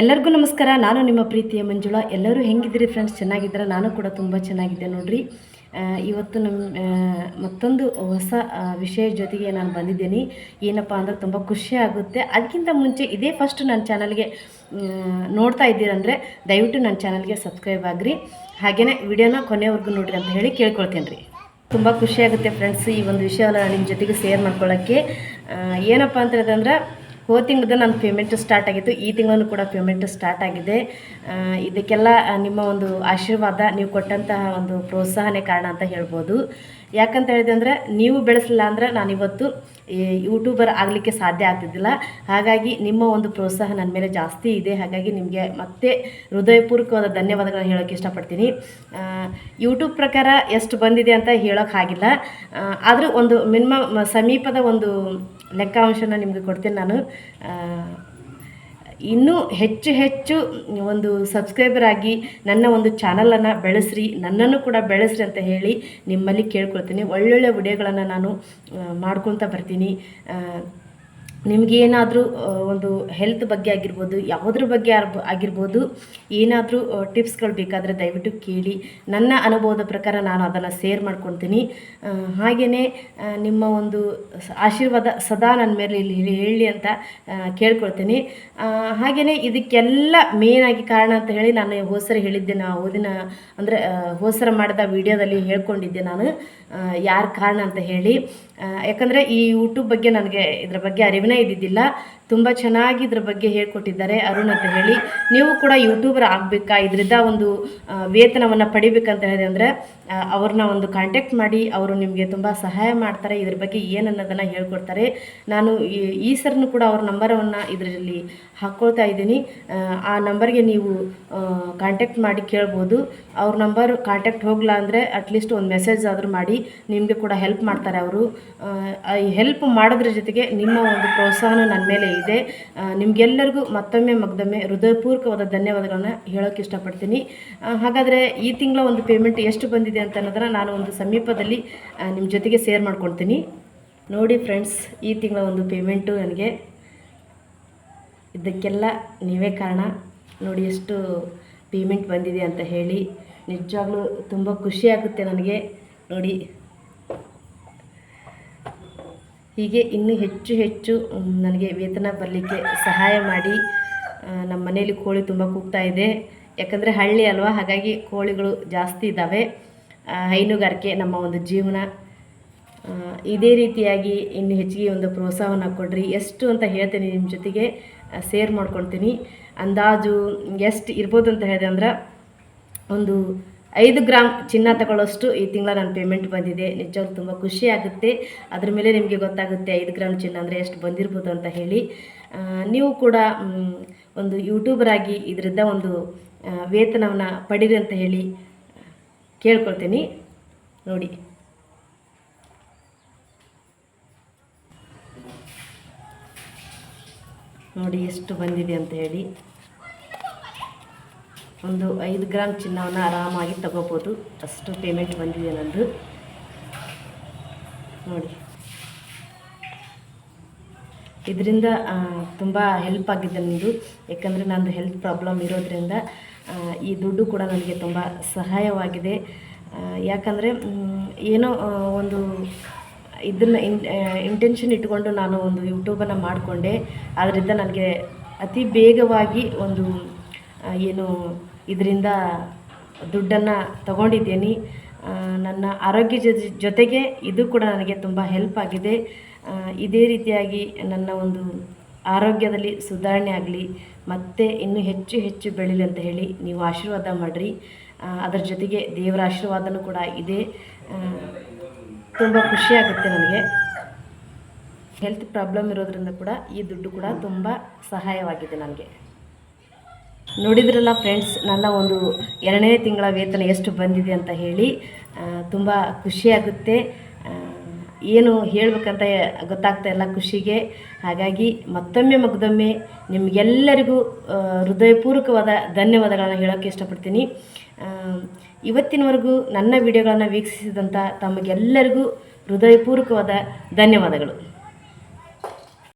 ಎಲ್ಲರಿಗೂ ನಮಸ್ಕಾರ. ನಾನು ನಿಮ್ಮ ಪ್ರೀತಿಯ ಮಂಜುಳಾ. ಎಲ್ಲರೂ ಹೆಂಗಿದ್ದೀರಿ ಫ್ರೆಂಡ್ಸ್ ಚೆನ್ನಾಗಿದ್ದೀರಾ? ನಾನು ಕೂಡ ತುಂಬ ಚೆನ್ನಾಗಿದ್ದೆ ನೋಡ್ರಿ. ಇವತ್ತು ನಮ್ಮ ಮತ್ತೊಂದು ಹೊಸ ವಿಷಯ ಜೊತೆಗೆ ನಾನು ಬಂದಿದ್ದೀನಿ. ಏನಪ್ಪ ಅಂದ್ರೆ ತುಂಬ ಖುಷಿ ಆಗುತ್ತೆ. ಅದಕ್ಕಿಂತ ಮುಂಚೆ ಇದೇ ಫಸ್ಟ್ ನನ್ನ ಚಾನಲ್ಗೆ ನೋಡ್ತಾ ಇದ್ದೀರಂದರೆ ದಯವಿಟ್ಟು ನನ್ನ ಚಾನಲ್ಗೆ ಸಬ್ಸ್ಕ್ರೈಬ್ ಆಗ್ರಿ. ಹಾಗೆಯೇ ವಿಡಿಯೋನ ಕೊನೆವರೆಗೂ ನೋಡಿರಿ ಅಂತ ಹೇಳಿ ಕೇಳ್ಕೊಳ್ತೇನೆ ರೀ. ತುಂಬ ಖುಷಿಯಾಗುತ್ತೆ ಫ್ರೆಂಡ್ಸ್ ಈ ಒಂದು ವಿಷಯವನ್ನು ನಿಮ್ಮ ಜೊತೆಗೆ ಶೇರ್ ಮಾಡ್ಕೊಳ್ಳೋಕ್ಕೆ ಏನಪ್ಪ ಅಂತ ಹೇಳಿದ್ರೆ ಹೋದ ತಿಂಗಳದ್ದು ನನ್ನ ಪೇಮೆಂಟ್ ಸ್ಟಾರ್ಟ್ ಆಗಿತ್ತು. ಈ ತಿಂಗಳೂ ಕೂಡ ಪೇಮೆಂಟ್ ಸ್ಟಾರ್ಟ್ ಆಗಿದೆ. ಇದಕ್ಕೆಲ್ಲ ನಿಮ್ಮ ಒಂದು ಆಶೀರ್ವಾದ, ನೀವು ಕೊಟ್ಟಂತಹ ಒಂದು ಪ್ರೋತ್ಸಾಹನೇ ಕಾರಣ ಅಂತ ಹೇಳ್ಬೋದು. ಯಾಕಂತ ಹೇಳಿದೆ ಅಂದರೆ, ನೀವು ಬೆಳೆಸಲಿಲ್ಲ ಅಂದರೆ ನಾನಿವತ್ತು ಯೂಟ್ಯೂಬರ್ ಆಗಲಿಕ್ಕೆ ಸಾಧ್ಯ ಆಗ್ತಿದ್ದಿಲ್ಲ. ಹಾಗಾಗಿ ನಿಮ್ಮ ಒಂದು ಪ್ರೋತ್ಸಾಹ ನನ್ನ ಮೇಲೆ ಜಾಸ್ತಿ ಇದೆ. ಹಾಗಾಗಿ ನಿಮಗೆ ಮತ್ತೆ ಹೃದಯಪೂರ್ವಕವಾದ ಧನ್ಯವಾದಗಳನ್ನು ಹೇಳೋಕ್ಕೆ ಇಷ್ಟಪಡ್ತೀನಿ. ಯೂಟ್ಯೂಬ್ ಪ್ರಕಾರ ಎಷ್ಟು ಬಂದಿದೆ ಅಂತ ಹೇಳೋಕ್ಕಾಗಿಲ್ಲ ಆದರೂ ಒಂದು ಮಿನಿಮಮ್, ಸಮೀಪದ ಒಂದು ಲೆಕ್ಕಾಂಶನ ನಿಮಗೆ ಕೊಡ್ತೇನೆ ನಾನು. ಇನ್ನೂ ಹೆಚ್ಚು ಹೆಚ್ಚು ಒಂದು ಸಬ್ಸ್ಕ್ರೈಬರ್ ಆಗಿ ನನ್ನ ಒಂದು ಚಾನಲನ್ನು ಬೆಳೆಸ್ರಿ, ನನ್ನನ್ನು ಕೂಡ ಬೆಳೆಸ್ರಿ ಅಂತ ಹೇಳಿ ನಿಮ್ಮಲ್ಲಿ ಕೇಳ್ಕೊಳ್ತೀನಿ. ಒಳ್ಳೊಳ್ಳೆ ವಿಡಿಯೋಗಳನ್ನು ನಾನು ಮಾಡ್ಕೊತ ಬರ್ತೀನಿ. ನಿಮಗೇನಾದರೂ ಒಂದು ಹೆಲ್ತ್ ಬಗ್ಗೆ ಆಗಿರ್ಬೋದು, ಯಾವುದ್ರ ಬಗ್ಗೆ ಆಗಿರ್ಬೋದು, ಏನಾದರೂ ಟಿಪ್ಸ್ಗಳು ಬೇಕಾದರೆ ದಯವಿಟ್ಟು ಕೇಳಿ. ನನ್ನ ಅನುಭವದ ಪ್ರಕಾರ ನಾನು ಅದನ್ನು ಶೇರ್ ಮಾಡ್ಕೊತೀನಿ. ಹಾಗೆಯೇ ನಿಮ್ಮ ಒಂದು ಆಶೀರ್ವಾದ ಸದಾ ನನ್ನ ಮೇಲೆ ಇಲ್ಲಿ ಹೇಳಿ ಅಂತ ಕೇಳ್ಕೊಳ್ತೀನಿ. ಹಾಗೆಯೇ ಇದಕ್ಕೆಲ್ಲ ಮೇನಾಗಿ ಕಾರಣ ಅಂತ ಹೇಳಿ ನಾನು ಹೋಸರ ಹೇಳಿದ್ದೆ. ನಾ ಓದಿನ, ಅಂದರೆ ಹೋಸರ ಮಾಡಿದ ವಿಡಿಯೋದಲ್ಲಿ ಹೇಳ್ಕೊಂಡಿದ್ದೆ ನಾನು. ಯಾರ ಕಾರಣ ಅಂತ ಹೇಳಿ. ಯಾಕಂದರೆ ಈ ಯೂಟ್ಯೂಬ್ ಬಗ್ಗೆ ನನಗೆ, ಇದ್ರ ಬಗ್ಗೆ ಅರಿವಿನೇ ಇದ್ದಿದ್ದಿಲ್ಲ. ತುಂಬ ಚೆನ್ನಾಗಿ ಇದ್ರ ಬಗ್ಗೆ ಹೇಳ್ಕೊಟ್ಟಿದ್ದಾರೆ ಅರುಣ್ ಅಂತ ಹೇಳಿ. ನೀವು ಕೂಡ ಯೂಟ್ಯೂಬರ್ ಆಗಬೇಕಾ? ಇದರಿಂದ ಒಂದು ವೇತನವನ್ನು ಪಡಿಬೇಕಂತ ಹೇಳಿದೆ ಅಂದರೆ ಅವ್ರನ್ನ ಒಂದು ಕಾಂಟ್ಯಾಕ್ಟ್ ಮಾಡಿ, ಅವರು ನಿಮಗೆ ತುಂಬ ಸಹಾಯ ಮಾಡ್ತಾರೆ. ಇದ್ರ ಬಗ್ಗೆ ಏನು ಅನ್ನೋದನ್ನು ಹೇಳ್ಕೊಡ್ತಾರೆ. ನಾನು ಈ- ಸರ್ನು ಕೂಡ ಅವ್ರ ನಂಬರವನ್ನು ಇದರಲ್ಲಿ ಹಾಕ್ಕೊಳ್ತಾ ಇದ್ದೀನಿ. ಆ ನಂಬರ್ಗೆ ನೀವು ಕಾಂಟ್ಯಾಕ್ಟ್ ಮಾಡಿ ಕೇಳ್ಬೋದು. ಅವ್ರ ನಂಬರ್ ಕಾಂಟ್ಯಾಕ್ಟ್ ಹೋಗಲ್ಲ ಅಂದರೆ ಅಟ್ಲೀಸ್ಟ್ ಒಂದು ಮೆಸೇಜ್ ಆದರೂ ಮಾಡಿ. ನಿಮಗೆ ಕೂಡ ಹೆಲ್ಪ್ ಮಾಡ್ತಾರೆ ಅವರು. ಹೆಲ್ಪ್ ಮಾಡೋದ್ರ ಜೊತೆಗೆ ನಿಮ್ಮ ಒಂದು ಪ್ರೋತ್ಸಾಹನೂ ನನ್ನ ಮೇಲೆ ಇದೆ. ನಿಮಗೆಲ್ಲರಿಗೂ ಮತ್ತೊಮ್ಮೆ ಮಗ್ದೊಮ್ಮೆ ಹೃದಯಪೂರ್ವಕವಾದ ಧನ್ಯವಾದಗಳನ್ನು ಹೇಳೋಕ್ಕೆ ಇಷ್ಟಪಡ್ತೀನಿ. ಹಾಗಾದರೆ ಈ ತಿಂಗಳ ಒಂದು ಪೇಮೆಂಟ್ ಎಷ್ಟು ಬಂದಿದೆ ಅಂತ ಅನ್ನೋದನ್ನು ನಾನು ಒಂದು ಸಮೀಪದಲ್ಲಿ ನಿಮ್ಮ ಜೊತೆಗೆ ಶೇರ್ ಮಾಡ್ಕೊಳ್ತೀನಿ. ನೋಡಿ ಫ್ರೆಂಡ್ಸ್ ಈ ತಿಂಗಳ ಒಂದು ಪೇಮೆಂಟು ನನಗೆ. ಇದಕ್ಕೆಲ್ಲ ನೀವೇ ಕಾರಣ. ನೋಡಿ ಎಷ್ಟು ಪೇಮೆಂಟ್ ಬಂದಿದೆ ಅಂತ ಹೇಳಿ. ನಿಜವಾಗ್ಲೂ ತುಂಬ ಖುಷಿಯಾಗುತ್ತೆ ನನಗೆ. ನೋಡಿ. ಹೀಗೆ ಇನ್ನೂ ಹೆಚ್ಚು ಹೆಚ್ಚು ನನಗೆ ವೇತನ ಬರಲಿಕ್ಕೆ ಸಹಾಯ ಮಾಡಿ ನಮ್ಮ ಮನೆಯಲ್ಲಿ ಕೋಳಿ ತುಂಬ ಕೂಗ್ತಾ ಇದೆ. ಯಾಕಂದರೆ ಹಳ್ಳಿ ಅಲ್ವಾ, ಹಾಗಾಗಿ ಕೋಳಿಗಳು ಜಾಸ್ತಿ ಇದ್ದಾವೆ ಹೈನುಗಾರಿಕೆ ನಮ್ಮ ಒಂದು ಜೀವನ. ಇದೇ ರೀತಿಯಾಗಿ ಇನ್ನು ಹೆಚ್ಚಿಗೆ ಒಂದು ಪ್ರೋತ್ಸಾಹವನ್ನು ಕೊಡ್ರಿ. ಎಷ್ಟು ಅಂತ ಹೇಳ್ತೀನಿ ನಿಮ್ಮ ಜೊತೆಗೆ ಸೇರ್ ಮಾಡ್ಕೊಳ್ತೀನಿ. ಅಂದಾಜು ಎಷ್ಟು ಇರ್ಬೋದು ಅಂತ ಹೇಳಿದೆ ಅಂದ್ರೆ ಒಂದು ಐದು ಗ್ರಾಮ್ ಚಿನ್ನ ತಗೊಳ್ಳೋಷ್ಟು ಈ ತಿಂಗಳ ನನ್ನ ಪೇಮೆಂಟ್ ಬಂದಿದೆ. ನಿಜವಾಗ್ಲೂ ತುಂಬ ಖುಷಿ ಆಗುತ್ತೆ. ಅದ್ರ ಮೇಲೆ ನಿಮಗೆ ಗೊತ್ತಾಗುತ್ತೆ ಐದು ಗ್ರಾಮ್ ಚಿನ್ನ ಅಂದರೆ ಎಷ್ಟು ಬಂದಿರ್ಬೋದು ಅಂತ ಹೇಳಿ. ನೀವು ಕೂಡ ಒಂದು ಯೂಟ್ಯೂಬರ್ ಆಗಿ ಇದರಿಂದ ಒಂದು ವೇತನವನ್ನು ಪಡೀರಿ ಅಂತ ಹೇಳಿ ಕೇಳ್ಕೊಳ್ತೀನಿ. ನೋಡಿ. ನೋಡಿ ಎಷ್ಟು ಬಂದಿದೆ ಅಂತ ಹೇಳಿ. ಒಂದು ಐದು ಗ್ರಾಮ್ ಚಿನ್ನವನ್ನು ಆರಾಮಾಗಿ ತಗೋಬೋದು. ಅಷ್ಟು ಪೇಮೆಂಟ್ ಬಂದಿದೆ ನಂದು. ನೋಡಿ. ಇದರಿಂದ ತುಂಬ ಹೆಲ್ಪ್ ಆಗಿದೆ ನಂದು. ಯಾಕಂದರೆ ನಂದು ಹೆಲ್ತ್ ಪ್ರಾಬ್ಲಮ್ ಇರೋದ್ರಿಂದ ಈ ದುಡ್ಡು ಕೂಡ ನನಗೆ ತುಂಬ ಸಹಾಯವಾಗಿದೆ. ಯಾಕಂದರೆ ಏನೋ ಒಂದು ಇದನ್ನು ಇಂಟೆನ್ಷನ್ ಇಟ್ಕೊಂಡು ನಾನು ಒಂದು ಯೂಟ್ಯೂಬನ್ನು ಮಾಡಿಕೊಂಡೆ. ಅದರಿಂದ ನನಗೆ ಅತಿ ಬೇಗವಾಗಿ ಒಂದು ಏನು ಇದರಿಂದ ದುಡ್ಡನ್ನು ತಗೊಂಡಿದ್ದೀನಿ. ನನ್ನ ಆರೋಗ್ಯ ಜೊತೆ ಜೊತೆಗೆ ಇದು ಕೂಡ ನನಗೆ ತುಂಬ ಹೆಲ್ಪ್ ಆಗಿದೆ. ಇದೇ ರೀತಿಯಾಗಿ ನನ್ನ ಒಂದು ಆರೋಗ್ಯದಲ್ಲಿ ಸುಧಾರಣೆ ಆಗಲಿ, ಮತ್ತು ಇನ್ನೂ ಹೆಚ್ಚು ಹೆಚ್ಚು ಬೆಳೀಲಿ ಅಂತ ಹೇಳಿ ನೀವು ಆಶೀರ್ವಾದ ಮಾಡಿರಿ. ಅದರ ಜೊತೆಗೆ ದೇವರ ಆಶೀರ್ವಾದನೂ ಕೂಡ ಇದೆ. ತುಂಬ ಖುಷಿಯಾಗುತ್ತೆ ನನಗೆ. ಹೆಲ್ತ್ ಪ್ರಾಬ್ಲಮ್ ಇರೋದ್ರಿಂದ ಕೂಡ ಈ ದುಡ್ಡು ಕೂಡ ತುಂಬ ಸಹಾಯವಾಗಿದೆ ನನಗೆ. ನೋಡಿದ್ರಲ್ಲ ಫ್ರೆಂಡ್ಸ್ ನನ್ನ ಒಂದು ಎರಡನೇ ತಿಂಗಳ ವೇತನ ಎಷ್ಟು ಬಂದಿದೆ ಅಂತ ಹೇಳಿ ತುಂಬ ಖುಷಿಯಾಗುತ್ತೆ ಏನು ಹೇಳಬೇಕಂತ ಗೊತ್ತಾಗ್ತಾ ಇಲ್ಲ ಖುಷಿಗೆ. ಹಾಗಾಗಿ ಮತ್ತೊಮ್ಮೆ ಮಗದೊಮ್ಮೆ ನಿಮಗೆಲ್ಲರಿಗೂ ಹೃದಯಪೂರ್ವಕವಾದ ಧನ್ಯವಾದಗಳನ್ನು ಹೇಳೋಕ್ಕೆ ಇಷ್ಟಪಡ್ತೀನಿ. ಇವತ್ತಿನವರೆಗೂ ನನ್ನ ವಿಡಿಯೋಗಳನ್ನು ವೀಕ್ಷಿಸಿದಂಥ ತಮಗೆಲ್ಲರಿಗೂ ಹೃದಯಪೂರ್ವಕವಾದ ಧನ್ಯವಾದಗಳು.